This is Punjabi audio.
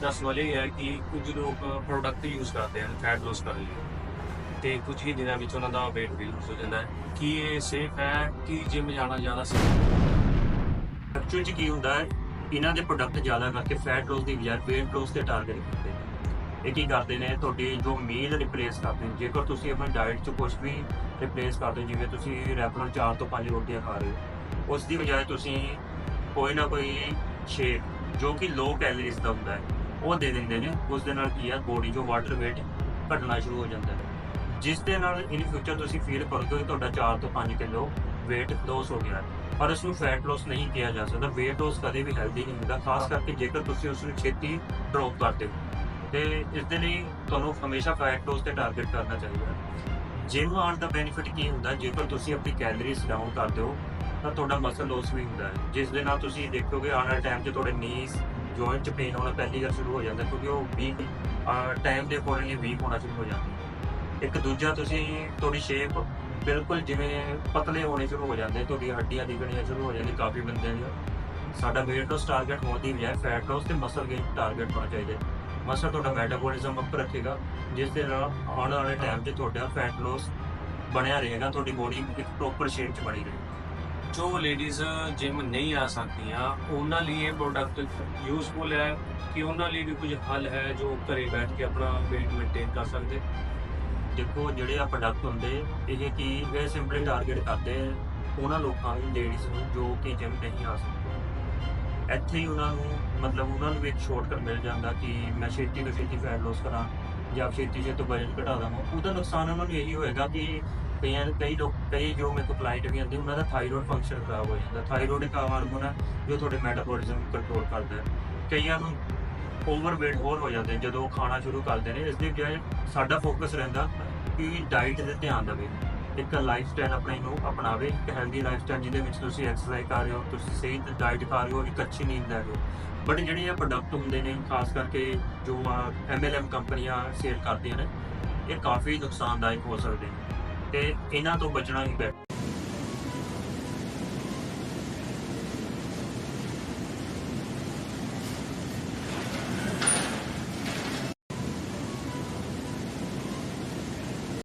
ਦੱਸਣ ਵਾਲੇ ਇਹ ਹੈ ਕਿ ਕੁਝ ਲੋਕ ਪ੍ਰੋਡਕਟ ਯੂਜ਼ ਕਰਦੇ ਹਨ ਫੈਟ ਲੋਸ ਕਰਨ ਲਈ। ਤੇ ਕੁਝ ਹੀ ਦਿਨਾਂ ਵਿੱਚ ਉਹਨਾਂ ਦਾ weight ਵੀ ਲੂਜ਼ ਹੋ ਜਾਂਦਾ ਹੈ। ਕੀ ਇਹ ਸੇਫ ਹੈ ਕਿ ਜਿਮ ਜਾਣਾ ਜ਼ਿਆਦਾ ਸੇਫ ਐਕਚੁਅਲ ਚ ਕੀ ਹੁੰਦਾ ਹੈ? ਇਹਨਾਂ ਦੇ ਪ੍ਰੋਡਕਟ ਜ਼ਿਆਦਾ ਕਰਕੇ ਫੈਟ ਲੋਸ ਦੀ ਬਜਾਏ weight ਲੋਸ ਤੇ ਟਾਰਗੇਟ ਕਰਦੇ ਨੇ। ਇਹ ਕੀ ਕਰਦੇ ਨੇ? ਤੁਹਾਡੀ ਜੋ ਮੀਲ ਰਿਪਲੇਸ ਕਰਦੇ ਨੇ। ਜੇਕਰ ਤੁਸੀਂ ਆਪਣੀ ਡਾਈਟ ਚ ਕੁਝ ਵੀ ਰਿਪਲੇਸ ਕਰਦੇ ਜਿਵੇਂ ਤੁਸੀਂ ਰੈਗੂਲਰ 4 ਤੋਂ 5 ਰੋਟੀਆਂ ਖਾ ਰਹੇ ਹੋ, ਉਸ ਦੀ ਬਜਾਏ ਤੁਸੀਂ ਕੋਈ ਨਾ ਕੋਈ ਸ਼ੇਕ ਜੋ ਕਿ ਲੋ ਕੈਲਰੀਜ਼ ਦਾ ਹੁੰਦਾ ਹੈ ਉਹ ਦੇ ਦਿੰਦੇ ਨੇ, ਉਸ ਦੇ ਨਾਲ ਕੀ ਆ ਬੋਡੀ ਜੋ ਵਾਟਰ weight ਘਟਣਾ ਸ਼ੁਰੂ ਹੋ ਜਾਂਦਾ ਹੈ। ਜਿਸ ਦੇ ਨਾਲ ਇਨ ਫਿਊਚਰ ਤੁਸੀਂ ਫੀਲ ਕਰੋਗੇ ਕਿ ਤੁਹਾਡਾ 4 ਤੋਂ 5 ਕਿਲੋ weight loss ਹੋ ਗਿਆ ਪਰ ਇਸ ਨੂੰ ਫੈਟ ਲੋਸ ਨਹੀਂ ਕਿਹਾ ਜਾ ਸਕਦਾ। weight loss ਕਦੇ ਵੀ ਹੈਲਦੀ ਨਹੀਂ ਹੁੰਦਾ, ਖਾਸ ਕਰਕੇ ਜੇਕਰ ਤੁਸੀਂ ਉਸ ਨੂੰ ਛੇਤੀ ਡ੍ਰੌਪ ਕਰਦੇ ਹੋ। ਤੇ ਇਸ ਦੇ ਲਈ ਤੁਹਾਨੂੰ ਹਮੇਸ਼ਾ ਫੈਟ ਲੋਸ ਤੇ ਟਾਰਗੇਟ ਕਰਨਾ ਚਾਹੀਦਾ ਹੈ। ਜਿਮ ਆਉਣ ਦਾ ਬੈਨੀਫਿਟ ਕੀ ਹੁੰਦਾ? ਜੇਕਰ ਤੁਸੀਂ ਆਪਣੀ ਕੈਲਰੀਜ਼ ਡਾਊਨ ਕਰਦੇ ਹੋ, ਤਾਂ ਤੁਹਾਡਾ ਮਸਲ ਲੋਸ ਵੀ ਹੁੰਦਾ ਹੈ। ਜਿਸ ਦੇ ਨਾਲ ਤੁਸੀਂ ਦੇਖੋਗੇ, ਆਉਣ ਵਾਲੇ ਟਾਈਮ 'ਚ ਤੁਹਾਡੇ ਨੀਜ਼ ਜੁਆਇੰਟ 'ਚ ਪੇਨ ਹੋਣਾ, ਪਹਿਲੀ ਗੱਲ ਸ਼ੁਰੂ ਹੋ ਜਾਂਦਾ ਕਿਉਂਕਿ ਉਹ ਵੀਕ ਟਾਈਮ ਦੇ ਅਕੋਰਡਿੰਗਲੀ ਵੀਕ ਹੋਣਾ ਸ਼ੁਰੂ ਹੋ ਜਾਂਦਾ ਇੱਕ ਦੂਜਾ ਤੁਸੀਂ ਤੁਹਾਡੀ ਸ਼ੇਪ ਬਿਲਕੁਲ ਜਿਵੇਂ ਪਤਲੇ ਹੋਣੇ ਸ਼ੁਰੂ ਹੋ ਜਾਂਦੇ, ਤੁਹਾਡੀ ਹੱਡੀਆਂ ਦਿਖਣੀਆਂ ਸ਼ੁਰੂ ਹੋ ਜਾਂਦੀਆਂ ਕਾਫੀ ਬੰਦਿਆਂ ਦੀਆਂ। ਸਾਡਾ weight loss ਟਾਰਗੇਟ ਹੋਣ ਦੀ ਬਜਾਏ fat loss ਤੇ muscle gain ਟਾਰਗੇਟ ਹੋਣਾ ਚਾਹੀਦਾ ਮਸਲ ਤੁਹਾਡਾ ਮੈਟਾਬੋਲਿਜ਼ਮ ਅਪ ਰੱਖੇਗਾ, ਜਿਸ ਦੇ ਨਾਲ ਆਉਣ ਵਾਲੇ ਟਾਈਮ 'ਚ ਤੁਹਾਡਾ fat loss ਬਣਿਆ ਰਹੇਗਾ, ਤੁਹਾਡੀ ਬੋਡੀ ਇੱਕ ਪ੍ਰੋਪਰ ਸ਼ੇਪ 'ਚ ਬਣੀ ਰਹੇਗੀ। ਜੋ ਲੇਡੀਜ਼ ਜਿਮ ਨਹੀਂ ਆ ਸਕਦੀਆਂ, ਉਹਨਾਂ ਲਈ ਇਹ ਪ੍ਰੋਡਕਟ ਯੂਜ਼ਫੁਲ ਹੈ ਕਿ ਉਹਨਾਂ ਲਈ ਵੀ ਕੁਝ ਹੱਲ ਹੈ ਜੋ ਘਰੇ ਬੈਠ ਕੇ ਆਪਣਾ weight ਮੇਨਟੇਨ ਕਰ ਸਕਦੇ। ਦੇਖੋ, ਜਿਹੜੇ ਆ ਪ੍ਰੋਡਕਟ ਹੁੰਦੇ, ਇਹ ਕੀ ਇਹ ਸਿੰਪਲੀ ਟਾਰਗੇਟ ਕਰਦੇ ਆ ਉਹਨਾਂ ਲੋਕਾਂ ਨੂੰ ਲੇਡੀਜ਼ ਨੂੰ, ਜੋ ਕਿ ਜਿਮ ਨਹੀਂ ਆ ਸਕਦੇ। ਇੱਥੇ ਹੀ ਉਹਨਾਂ ਨੂੰ, ਮਤਲਬ ਉਹਨਾਂ ਨੂੰ ਵੀ ਇੱਕ ਸ਼ਾਰਟਕਟ ਮਿਲ ਜਾਂਦਾ ਕਿ ਮੈਂ ਛੇਤੀ ਤੋਂ ਛੇਤੀ ਫੈਟ ਲੋਸ ਕਰਾਂ ਜਾਂ ਛੇਤੀ ਛੇਤੀ ਵਜਨ ਘਟਾ ਦਵਾਂ। ਉਹਦਾ ਨੁਕਸਾਨ ਉਹਨਾਂ ਨੂੰ ਇਹੀ ਹੋਏਗਾ ਕਿ ਕਈਆਂ ਕਈ ਲੋਕ ਕਈ ਜੋ ਮੇਰੇ ਕੋਲ ਕਲਾਇੰਟ ਵੀ ਆਉਂਦੇ, ਉਹਨਾਂ ਦਾ ਥਾਈਰੋਇਡ ਫੰਕਸ਼ਨ ਖਰਾਬ ਹੋ ਜਾਂਦਾ। ਥਾਈਰੋਇਡ ਇੱਕ ਹਾਰਮੋਨ ਹੈ ਜੋ ਤੁਹਾਡੇ ਮੈਟਾਬੋਲਿਜ਼ਮ ਕੰਟਰੋਲ ਕਰਦਾ ਹੈ। ਕਈਆਂ ਨੂੰ ਓਵਰਵੇਟ ਹੋਰ ਹੋ ਜਾਂਦੇ ਜਦੋਂ ਖਾਣਾ ਸ਼ੁਰੂ ਕਰਦੇ ਨੇ, ਇਸ ਦੀ ਬਜਾਏ ਸਾਡਾ ਫੋਕਸ ਰਹਿੰਦਾ ਕਿ ਡਾਈਟ ਤੇ ਧਿਆਨ ਦੇਵੇ। ਇੱਕ ਲਾਈਫ ਸਟਾਈਲ ਆਪਣੇ ਨੂੰ ਅਪਣਾਵੇ, ਇੱਕ ਹੈਲਦੀ ਲਾਈਫ ਸਟਾਈਲ ਜਿਹਦੇ ਵਿੱਚ ਤੁਸੀਂ ਐਕਸਰਸਾਈਜ਼ ਕਰ ਰਹੇ ਹੋ, ਤੁਸੀਂ ਸਹੀ ਡਾਈਟ ਖਾ ਰਹੇ ਹੋ, ਇੱਕ ਅੱਛੀ ਨੀਂਦ ਲੈ ਰਹੇ ਹੋ। ਬਟ ਜਿਹੜੇ ਇਹ ਪ੍ਰੋਡਕਟ ਹੁੰਦੇ ਨੇ, ਖਾਸ ਕਰਕੇ ਜੋ ਐਮਐਲਐਮ ਕੰਪਨੀਆਂ ਸੇਲ ਕਰਦੀਆਂ ਨੇ, ਇਹ ਕਾਫੀ ਨੁਕਸਾਨਦਾਇਕ ਹੋ ਸਕਦੇ ਨੇ। ਤੇ ਇਹਨਾਂ ਤੋਂ ਬਚਣਾ ਹੀ ਬੈਟਰ